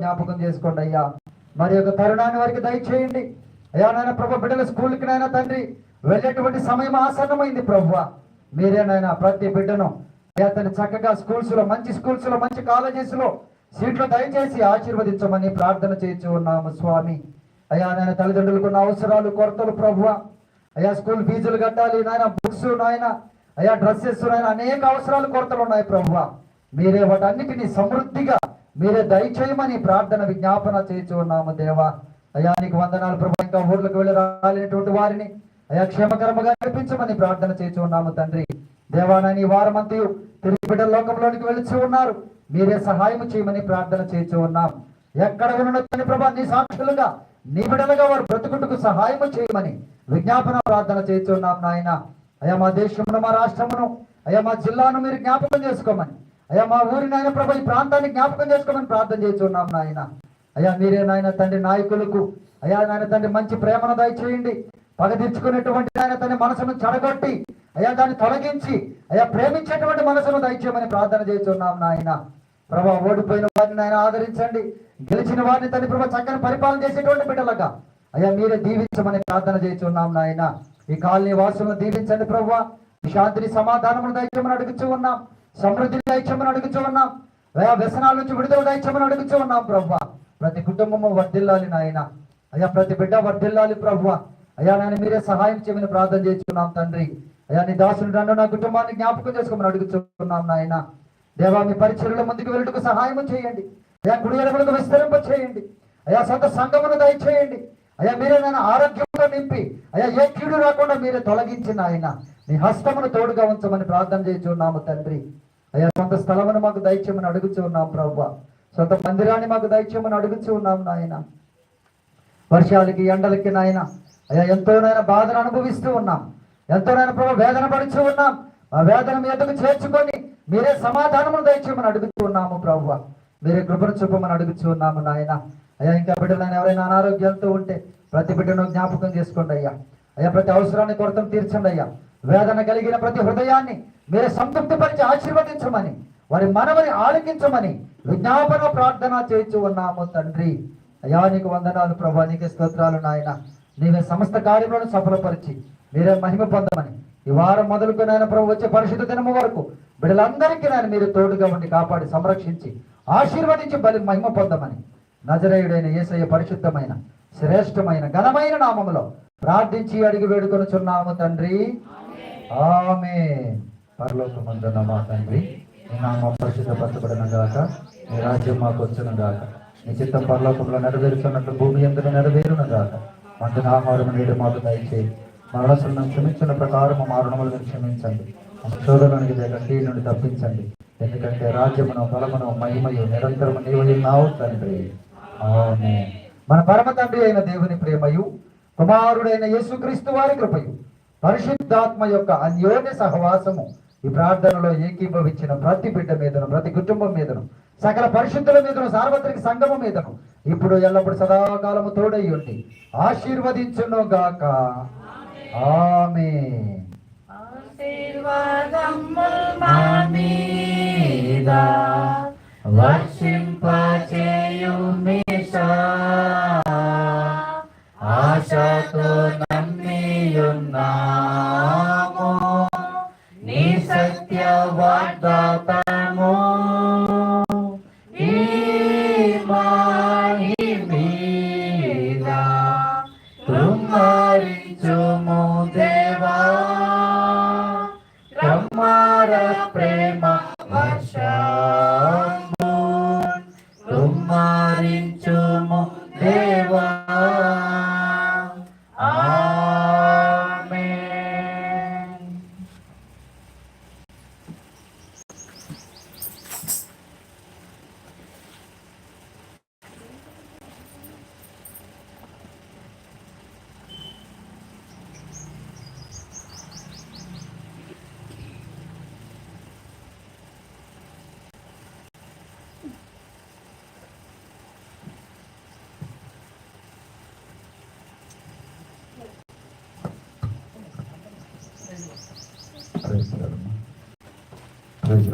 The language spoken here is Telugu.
జ్ఞాపకం చేసుకోండి అయ్యా. మరి యొక్క తరుణాన్ని వారికి దయచేయండి. అయ్యా నాయన ప్రభు బిడ్డల స్కూల్కి నాయన తండ్రి వెళ్ళేటువంటి సమయం ఆసన్నమైంది ప్రభు మీరే నాయన ప్రతి బిడ్డను అయ్యా తను చక్కగా స్కూల్స్లో మంచి స్కూల్స్లో మంచి కాలేజెస్లో సీట్లు దయచేసి ఆశీర్వదించమని ప్రార్థన చేయించు ఉన్నాము స్వామి. అయ్యా నాయన తల్లిదండ్రులకు ఉన్న అవసరాలు కొరతలు ప్రభువ. అయ్యా స్కూల్ ఫీజులు కట్టాలి నాయన బుక్స్ నాయన అయ్యా డ్రెస్సెస్ నాయన అనేక అవసరాలు కొరతలు ఉన్నాయి ప్రభువ. మీరే వాటన్నిటిని సమృద్ధిగా మీరే దయచేయమని ప్రార్థన విజ్ఞాపన చేయచ్చు ఉన్నాము దేవా. అయా నీకు వందనాలు ప్రభు. ఇంకా ఊర్లకు వెళ్ళి రాలేటువంటి వారిని అయ్యా క్షేమకరముగా నడిపించమని ప్రార్థన చేయచ్చు ఉన్నాము తండ్రి. దేవానాన్ని వారమంతయు తిరిగి బిడ్డ లోకంలోనికి వెళుచు ఉన్నారు. మీరే సహాయం చేయమని ప్రార్థన చేయించు ఉన్నాం ఎక్కడ ఉన్న ప్రభా నీ సాక్షులుగా నీ బిడ్డలుగా వారు బ్రతుకుటకు సహాయం చేయమని విజ్ఞాపన ప్రార్థన చేస్తున్నాం నాయన. అయ్యా మా దేశమును మా రాష్ట్రమును అయ్యా మా జిల్లాను మీరు జ్ఞాపకం చేసుకోమని అయ్యా మా ఊరి నాయన ప్రభా ఈ ప్రాంతాన్ని జ్ఞాపకం చేసుకోమని ప్రార్థన చేస్తున్నాం నాయన. అయ్యా మీరే నాయన తండ్రి నాయకులకు అయ్యా నాయన తండ్రి మంచి ప్రేమను దయచేయండి. పగ తీర్చుకునేటువంటి నాయన తండ్రి మనసును చెడగొట్టి అయ్యా దాన్ని తొలగించి అయ్యా ప్రేమించేటువంటి మనసును దయచేయమని ప్రార్థన చేస్తున్నాం నాయన. ప్రభా ఓడిపోయిన వారిని ఆయన ఆదరించండి. గెలిచిన వారిని తండ్రి ప్రభా చక్కని పరిపాలన చేసేటువంటి బిడ్డలగా. అయ్యా మీరే దీవించమని ప్రార్థన చేస్తున్నాం నాయన. ఈ కాలనీ వాసులను దీవించండి ప్రభా. శాంతిని సమాధానమును దయచేయమని అడుగుచూ ఉన్నాం. సమృద్ధిని దయచమని అడుగుచూ ఉన్నాం. వ్యసనాల నుంచి విడుదల దయచమని అడుగుచూ ఉన్నాం ప్రతి కుటుంబము వర్ధిల్లాలి నాయన. అయ్యా ప్రతి బిడ్డ వర్ధిల్లాలి ప్రభు. అయ్యా నేను మీరే సహాయం చేయమని ప్రార్థన చేస్తున్నాం తండ్రి. అయ్యా నీ దాసుని నన్ను నా కుటుంబాన్ని జ్ఞాపకం చేసుకోమని అడుగుతున్నాం నాయన. దేవా మీ పరిచర్యలో ముందుకు వెళ్ళటకు సహాయం చేయండి. అయ్యా గుడి విస్తరింప చేయండి అయ్యా సొంత సంఘమును దయచేయండి. అయ్యా మీరే నన్ను కృపతో నింపి. అయ్యా ఏ కీడు రాకుండా మీరే తొలగించిన ఆయన. నీ హస్తమును తోడుగా ఉంచమని ప్రార్థన చేస్తున్నాము తండ్రి. అయ్యా సొంత స్థలమును మాకు దయచేయమని అడుగుచూ ఉన్నాం ప్రభు. సొంత మందిరాన్ని మాకు దయచేయమని అడుగుచూ ఉన్నాం నాయన. వర్షాలకి ఎండలకి నాయన. అయ్యా ఎంతోనైనా బాధను అనుభవిస్తూ ఉన్నాం. ఎంతోనైనా ప్రభు వేదన పడుచూ ఉన్నాం. ఆ వేదన మీ ఎద్దకు చేర్చుకొని మీరే సమాధానము దయచేయమని అడుగుతూ ఉన్నాము ప్రభు. మీరే కృపను చూపమని అడుగుతూ ఉన్నాము నాయన. అయ్యా ఇంకా బిడ్డలైన ఎవరైనా అనారోగ్యాలతో ఉంటే ప్రతి బిడ్డను జ్ఞాపకం చేసుకోండి అయ్యా. అయ్యా ప్రతి అవసరాన్ని కొరత తీర్చండి అయ్యా. వేదన కలిగిన ప్రతి హృదయాన్ని మీరే సంతృప్తిపరిచి ఆశీర్వదించమని వారి మనవని ఆలకించమని విజ్ఞాపన ప్రార్థన చేయించు ఉన్నాము తండ్రి. అయ్యా నీకు వందనాలు ప్రభా నీకు స్తోత్రాలు నాయన. నీవే సమస్త కార్యములను సఫలపరిచి మీరే మహిమ పొందమని. ఈ వారం మొదలుకు నాయన ప్రభు వచ్చే పరిశుద్ధ దినము వరకు బిడ్డలందరికీ నాయన మీరు తోడుగా ఉండి కాపాడి సంరక్షించి ఆశీర్వదించి బలి మహిమ పొందమని. నజరేయుడైన యేసయ్య పరిశుద్ధమైన శ్రేష్టమైన ఘనమైన నామములో ప్రార్థించి అడిగి వేడుకొనుచున్నాము తండ్రి. ఆమె పరలోకమందున్న మా తండ్రి. నీ పరిశుద్ధ పరిశుద్ధపరచబడిన గాక నీ రాజ్యం మాకు వచ్చిన గాక నీ చిత్తం పరలోకంలో నెరవేరుతున్నట్లు భూమి ఎందుకు నెరవేరున గాక. మంచి ఆహారం నేడు మాకు దయచేయి. మరణసులను క్షమించిన ప్రకారం మా రుణములను క్షమించండి శోధనానికి దగ్గర నుండి తప్పించండి. ఎందుకంటే రాజ్యమును బలమును మహిమయు నిరంతరము నీవు తండ్రి. ఆమె మన పరమ తండ్రి అయిన దేవుని ప్రేమయు కుమారుడైన యేసుక్రీస్తు వారి కృపయు పరిశుద్ధాత్మ యొక్క అన్యోన్య సహవాసము ఈ ప్రార్థనలో ఏకీభవించిన ప్రతి బిడ్డ మీదను ప్రతి కుటుంబం మీదను సకల పరిశుద్ధుల మీదను సార్వత్రిక సంగమం మీదను ఇప్పుడు ఎల్లప్పుడు సదాకాలము తోడై ఉండి ఆశీర్వదించును గాక ఆమె మీద వర్షింపచేయు మీషా ఆశతో నమ్మియున్నాము నీ సత్య వాగ్దాతము ఈ మీద కృమ్మరించుము దేవా కమ్మార ప్రేమ వర్షము కృమ్మరించుము దేవా ఆమేన్ ప్రైజ్ లార్డ్ ప్రైజ్